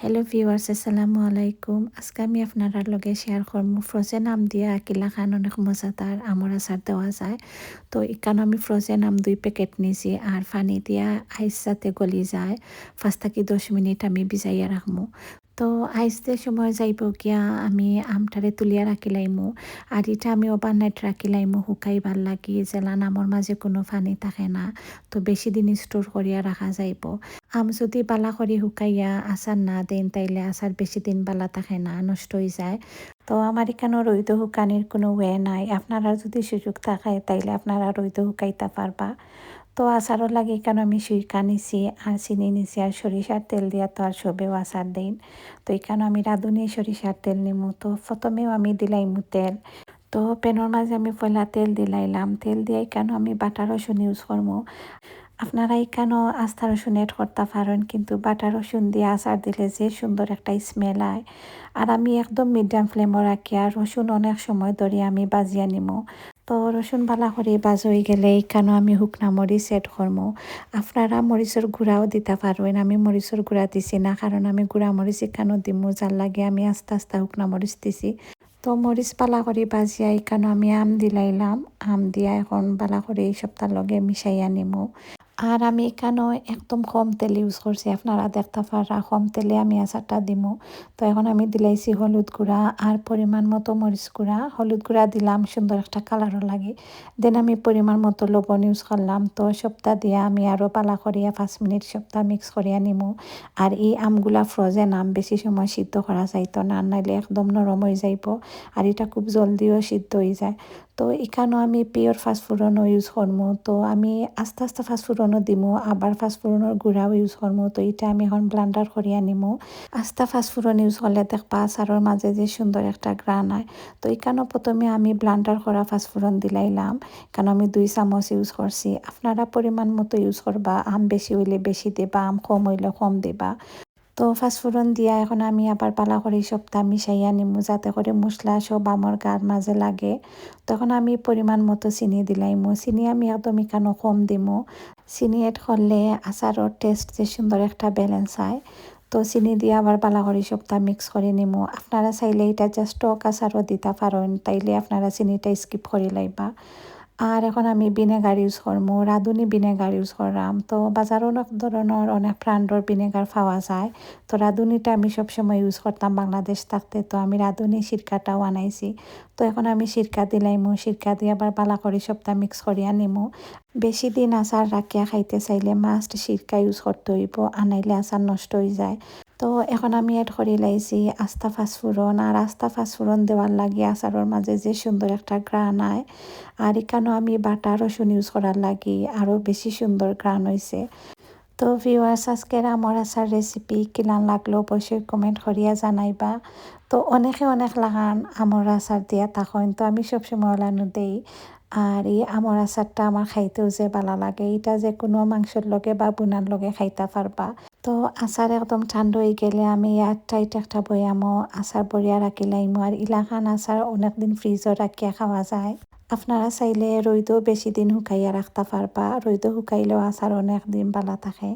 Hello viewers আসসালামু আলাইকুম আজকে আমি আপনার লগে শেয়ার করব ফ্রোজেন আম দিয়ে আকিলা খান অনেক মজাদার আমার আচার দেওয়া যায় তো এখানে আমি ফ্রোজেন আম দুই প্যাকেট নিয়েছি আর পানি দিয়া আইস যাতে গলি যায় পাঁচ থাকি দশ মিনিট আমি ভিজাইয়া রাখব তো আইসতে সময় যাইব গিয়া আমি আমটারে তুলিয়া রাখিলাইমু আর এটা আমি ওভারনাইট রাখিলাইমু শুকাইবার লাগি জেলা নামৰ মাঝে কোনো পানি থাকে না, তো বেশি দিন স্টোর করিয়া রাখা যাইব। আম যদি বালা করে শুকাইয়া আচার না দেন, তাইলে আচার বেশি দিন বালা থাকে না, নষ্ট হয়ে যায়। তো আমার এখানে রৈদ শুকানির কোনো ওয়ে নাই। আপনারা যদি সুযোগ থাকে তাইলে আপনারা রৈদ শুকাইতে পারবা। তো আচারও লাগে, কেন আমি সুইকা নিছি? আর চিনি নিছি, আর সরিষার তেল দিয়া তো আর সবেও আচার দিন তো এখানে আমি রাঁধুনি সরিষার তেল নিমু। তো প্রথমেও আমি দিলাইমু তেল। তো পেনের মাঝে আমি পয়লা তেল দিলাইলাম। তেল দিয়ে কেন আমি বাটার রসুন ইউজ করব আপনারা এখানেও আস্থা রসুন এড করতে পারেন, কিন্তু বাটার রসুন দিয়ে আচার দিলে যে সুন্দর একটা স্মেল হয় আর আমি একদম মিডিয়াম ফ্লেমও রাখি, আর রসুন অনেক সময় ধরে আমি বাজিয়া নিমো। তো রসুন বালা করে বাজ গেলে এখানেও আমি শুকনা মরিচ এড করমো আপনারা মরিচের গুঁড়াও দিতে পারবেন আমি মরিচের গুঁড়া দিছি না কারণ আমি গুঁড়া মরিচ এখানেও দিমু যার লাগে আমি আস্তে আস্তে শুকনা মরিচ দিছি। তো মরিচ পালা করে বাজিয়া এখানে আমি আম দিলাইলাম আম দিয়া এখন বালা করে এই সপ্তাহ লগে মিশাইয়া নিমু আর আমি এখানেও একদম কম তেল ইউজ করছি? আপনারা দেখতে পারা কম তেলে আমি আচারটা দিমু। তো এখন আমি দিলাইছি হলুদ গুঁড়া আর পরিমাণ মতো মরিচ গুঁড়া। হলুদ গুঁড়া দিলাম, সুন্দর একটা কালারও লাগে। দেন আমি পরিমাণ মতো লবণ ইউজ করলাম। তো সপ্তাহ দিয়ে আমি আরও পালা করিয়া পাঁচ মিনিট সপ্তাহ মিক্স করিয়া নিমু। আর এই আমগুলা ফ্রোজেন আম বেশি সময় সিদ্ধ করা যাইতো না, নাইলে একদম নরম হয়ে যাইব। আর এটা খুব জলদিও সিদ্ধ হয়ে যায়। তো এখানেও আমি পিওর ফাস্টফুডনও ইউজ করব তো আমি আস্তে আস্তে ফাস্টফুডনও দিমু আবার ফাস্টফুডনের গুঁড়াও ইউজ করব তো এটা আমি এখন ব্লান্ডার করিয়া নিমু আস্তা ফাস্টফুডন ইউজ করলে দেখবা আচারের মাঝে যে সুন্দর একটা গ্রান হয় তো এখানেও প্রথমে আমি ব্লান্ডার করা ফাস্টফুডন দিলাইলাম কারণ আমি দুই চামচ ইউজ করছি আপনারা পরিমাণ মতো ইউজ করবা আম বেশি হইলে বেশি দেবা, আম কম হইলে কম দেবা। তো ফাস্টফুডন দিয়া এখন আমি আবার পালা করে সপ্তাহ মিশাইয়া নিমু, যাতে করে মশলা সব আমার গার মাঝে লাগে। তখন আমি পরিমাণ মতো চিনি দিলাইমু। চিনি আমি একদম এখানে কম দিমু? চিনি এড করলে আচারের টেস্ট যে সুন্দর একটা ব্যালেন্স হয়। তো চিনি দিয়ে আবার পালা করে সপ্তাহ মিক্স করে নিমু। আপনারা চাইলে এটা জাস্ট টক আচারও দিতে পারেন। তাইলে আপনারা চিনিটা স্কিপ করে লাইবা। আর এখন আমি ভিনেগার ইউজ করব রাঁধুনি ভিনেগার ইউজ করলাম তো বাজারও অনেক ধরনের অনেক ব্র্যান্ডর ভিনেগার পাওয়া যায়। তো রাঁধুনিটা আমি সবসময় ইউজ করতাম বাংলাদেশ থাকতে তো আমি রাঁধুনি সিরকাটাও আনাইছি তো এখন আমি সিরকা দিলাইমু সিরকা দিয়ে আবার বালা করে সপ্তাহ মিক্স করিয়া নিমু বেশি দিন আচার রাখিয়া খাইতে চাইলে মাস্ট সিরকা ইউজ করতে হইব, আনাইলে আচার নষ্ট হয়ে যায়। তো এখন আমি এড করে লাইছি আস্তা ফাঁসফুরন, আর আস্তা ফাঁসফুরন দেওয়ার লাগে আচারের মাঝে যে সুন্দর একটা গ্রান আয়। আর এখানেও আমি বাটা রসুন ইউজ করার লাগি আরও বেশি সুন্দর গ্রান হয়েছে তো ভিউয়ার্স আজকের আমার আচার রেসিপি কিলান লাগল অবশ্যই কমেন্ট করিয়া জানাইবা। তো অনেকে অনেক লাগান আমার আচার দিয়া তখন তো আমি সবসময় ওলানো দেই। আর এই আমৰ আচারটা আমার খাইতেও যে ভালো লাগে, এটা যে কোনো মাংসের লগে বা বুনার লগে খাইতে পারবা তো আচার একদম ঠান্ডা হয়ে গেলে আমি ইয়ার টাইট একটা বয়ামো আচার বরিয়া রাখিলাইমো আর ইলাখান আচার অনেকদিন ফ্রিজও রাখিয়া খাওয়া যায়। আপনারা চাইলে রৈদও বেশি দিন শুকাইয়া রাখতে পারবা রৈদ শুকাইলেও আচার অনেক দিন বালা থাকে।